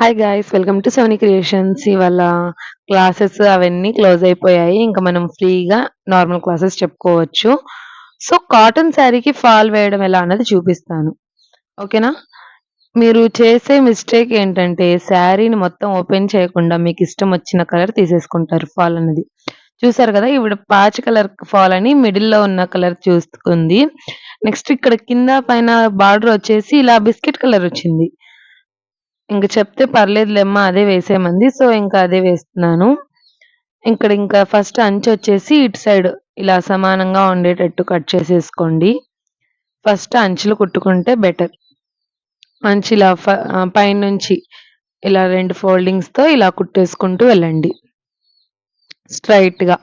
Hi guys welcome to Sony creations ఇవాళ classes అవన్నీ close అయిపోయాయి. ఇంకా మనం ఫ్రీగా నార్మల్ క్లాసెస్ చెప్పుకోవచ్చు. సో కాటన్ శారీకి ఫాల్ వేయడం ఎలా అన్నది చూపిస్తాను. ఓకేనా మీరు చేసే మిస్టేక్ ఏంటంటే శారీని మొత్తం ఓపెన్ చేయకుండా మీకు ఇష్టం వచ్చిన కలర్ తీసేసుకుంటారు ఫాల్ అనేది చూసారు కదా ఇప్పుడు పాచ్ కలర్ ఫాల్ అని మిడిల్లో ఉన్న కలర్ చూసుకుంది నెక్స్ట్ ఇక్కడ కింద పైన బార్డర్ వచ్చేసి ఇలా బిస్కెట్ కలర్ వచ్చింది. ఇంక చెప్తే పర్లేదులేమ్మా అదే వేసేయమంది. సో, ఇంకా అదే వేస్తున్నాను. ఇక్కడ ఇంకా ఫస్ట్ అంచు వచ్చేసి ఇటు సైడ్ ఇలా సమానంగా ఉండేటట్టు కట్ చేసేసుకోండి. ఫస్ట్ అంచులు కుట్టుకుంటే బెటర్. అంచు ఇలా పైన పైనుంచి ఇలా రెండు ఫోల్డింగ్స్‌తో ఇలా కుట్టేసుకుంటూ వెళ్ళండి. స్ట్రైట్గా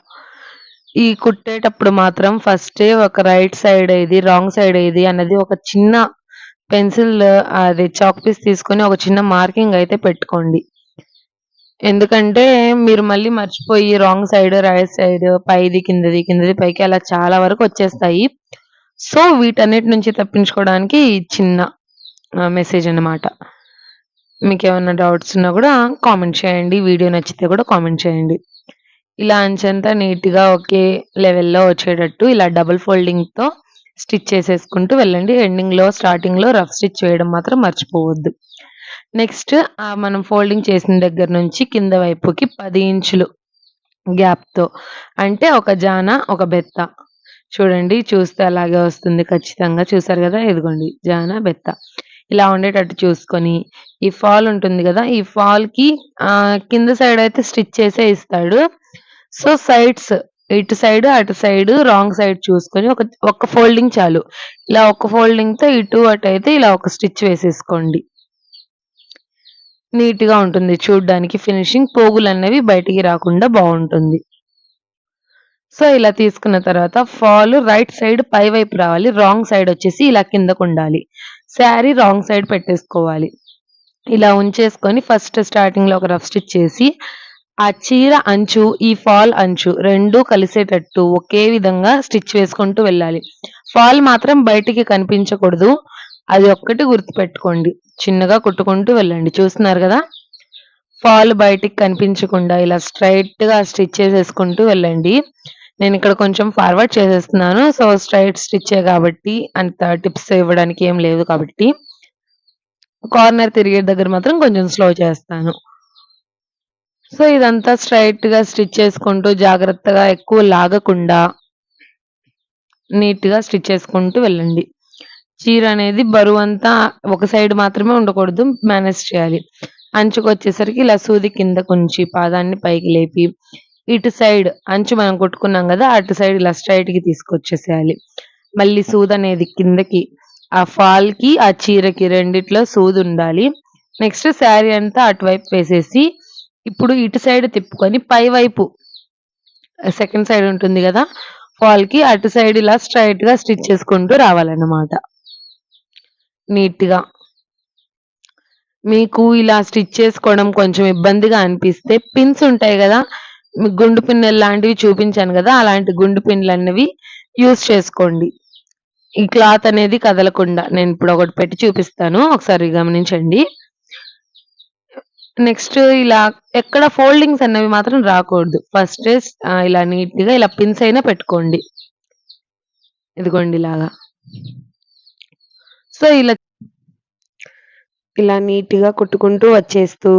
ఈ కుట్టేటప్పుడు మాత్రం ఫస్టే ఒక రైట్ సైడ్ ఏది, రాంగ్ సైడ్ ఏది అన్నది ఒక చిన్న పెన్సిల్ అది చాక్ పీస్ తీసుకొని ఒక చిన్న మార్కింగ్ అయితే పెట్టుకోండి. ఎందుకంటే మీరు మళ్ళీ మర్చిపోయి రాంగ్ సైడ్, రైట్ సైడ్, పైది, కిందది, కిందది పైకి అలా చాలా వరకు వచ్చేస్తాయి. సో, వీటన్నిటి నుంచి తప్పించుకోవడానికి చిన్న మెసేజ్ అన్నమాట. ఏమైనా డౌట్స్ ఉన్నా కూడా కామెంట్ చేయండి. వీడియో నచ్చితే కూడా కామెంట్ చేయండి. ఇలా అంచంతా నీట్‌గా ఒకే లెవెల్‌లో వచ్చేటట్టు ఇలా డబుల్ ఫోల్డింగ్‌తో స్టిచ్ చేసేసుకుంటూ వెళ్ళండి. ఎండింగ్‌లో, స్టార్టింగ్‌లో రఫ్ స్టిచ్ వేయడం మాత్రం మర్చిపోవద్దు. నెక్స్ట్ మనం ఫోల్డింగ్ చేసిన దగ్గర నుంచి కింద వైపుకి పది ఇంచులు గ్యాప్‌తో అంటే ఒక జాన, ఒక బెత్త. చూడండి చూస్తే అలాగే వస్తుంది ఖచ్చితంగా. చూసారు కదా! ఇదిగోండి జాన, బెత్త. ఇలా ఉండేటట్టు చూసుకొని ఈ ఫాల్ ఉంటుంది కదా! ఈ ఫాల్‌కి కింద సైడ్ అయితే స్టిచ్ చేసే ఇస్తాడు. సో, సైడ్స్ ఇటు సైడ్, అటు సైడ్ రాంగ్ సైడ్ చూసుకొని ఒక ఒక్క ఫోల్డింగ్ చాలు. ఇలా ఒక్క ఫోల్డింగ్‌తో ఇటు, అటు అయితే ఇలా ఒక స్టిచ్ వేసేసుకోండి. నీట్‌గా ఉంటుంది చూడ్డానికి ఫినిషింగ్. పోగులనేవి బయటికి రాకుండా బాగుంటుంది సో, ఇలా తీసుకున్న తర్వాత ఫాల్ రైట్ సైడ్ పై వైపు రావాలి. రాంగ్ సైడ్ వచ్చేసి ఇలా కిందకు ఉండాలి శారీ రాంగ్ సైడ్ పెట్టేసుకోవాలి. ఇలా ఉంచేసుకొని ఫస్ట్ స్టార్టింగ్లో ఒక రఫ్ స్టిచ్ చేసి ఆ చీర అంచు, ఈ ఫాల్ అంచు రెండు కలిసేటట్టు ఒకే విధంగా స్టిచ్ వేసుకుంటూ వెళ్ళాలి. ఫాల్ మాత్రం బయటికి కనిపించకూడదు. అది ఒక్కటి గుర్తుపెట్టుకోండి. చిన్నగా కుట్టుకుంటూ వెళ్ళండి. చూస్తున్నారు కదా ఫాల్ బయటికి కనిపించకుండా ఇలా స్ట్రైట్గా స్టిచ్ చేసేసుకుంటూ వెళ్ళండి. నేను ఇక్కడ కొంచెం ఫార్వర్డ్ చేసేస్తున్నాను. సో, స్ట్రెయిట్ స్టిచ్చే కాబట్టి అంత టిప్స్ ఇవ్వడానికి ఏం లేదు కాబట్టి కార్నర్ తిరిగే దగ్గర మాత్రం కొంచెం స్లో చేస్తాను. సో, ఇదంతా స్ట్రెయిట్‌గా స్టిచ్ చేసుకుంటూ జాగ్రత్తగా ఎక్కువ లాగకుండా నీట్‌గా స్టిచ్ చేసుకుంటూ వెళ్ళండి. చీర అనేది బరువు అంతా ఒక సైడ్ మాత్రమే ఉండకూడదు. మేనేజ్ చేయాలి. అంచుకు వచ్చేసరికి ఇలా సూది కిందకుంచి పాదాన్ని పైకి లేపి ఇటు సైడ్ అంచు మనం కొట్టుకున్నాం కదా అటు సైడ్ ఇలా కి తీసుకొచ్చేసేయాలి. మళ్ళీ సూదనేది కిందకి ఆ ఫాల్‌కి, ఆ చీరకి రెండిట్లో సూదుండాలి. నెక్స్ట్ శారీ అంతా అటువైపు వేసేసి ఇప్పుడు ఇటు సైడ్ తిప్పుకొని పై వైపు సెకండ్ సైడ్ ఉంటుంది కదా ఫాల్‌కి అటు సైడ్ ఇలా స్ట్రైట్గా స్టిచ్ చేసుకుంటూ రావాలన్నమాట. నీట్‌గా. మీకు ఇలా స్టిచ్ చేసుకోవడం కొంచెం ఇబ్బందిగా అనిపిస్తే పిన్స్ ఉంటాయి కదా మీకు గుండు పిన్నులు లాంటివి చూపించాను కదా అలాంటి గుండు పిన్నులన్నవి యూస్ చేసుకోండి. ఈ క్లాత్ అనేది కదలకుండా. నేను ఇప్పుడు ఒకటి పెట్టి చూపిస్తాను. ఒకసారి గమనించండి. నెక్స్ట్ ఇలా ఎక్కడ ఫోల్డింగ్స్ అన్నవి మాత్రం రాకూడదు. ఫస్ట్ ఇలా ఇలా నీట్‌గా ఇలా పిన్స్ అయినా పెట్టుకోండి. ఇదిగోండి ఇలాగా. సో, ఇలా ఇలా నీట్గా కుట్టుకుంటూ వచ్చేస్తూ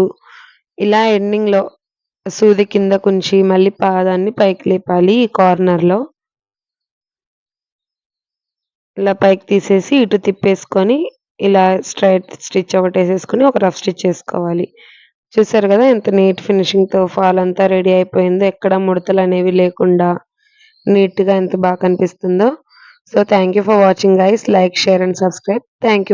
ఇలా ఎండింగ్‌లో సూది కింద కొంచి మళ్ళీ పాదాన్ని పైకి లేపాలి ఈ కార్నర్‌లో. ఇలా పైకి తీసేసి ఇటు తిప్పేసుకొని ఇలా స్ట్రైట్ స్టిచ్ ఒకటి వేసేసుకొని ఒక రఫ్ స్టిచ్ వేసుకోవాలి చూసారు కదా ఎంత నీట్ ఫినిషింగ్‌తో ఫాల్ అంతా రెడీ అయిపోయిందో. ఎక్కడ ముడతలు అనేవి లేకుండా నీట్‌గా ఎంత బాగా కనిపిస్తుందో. So, thank you for watching guys. Like, share and subscribe. Thank you.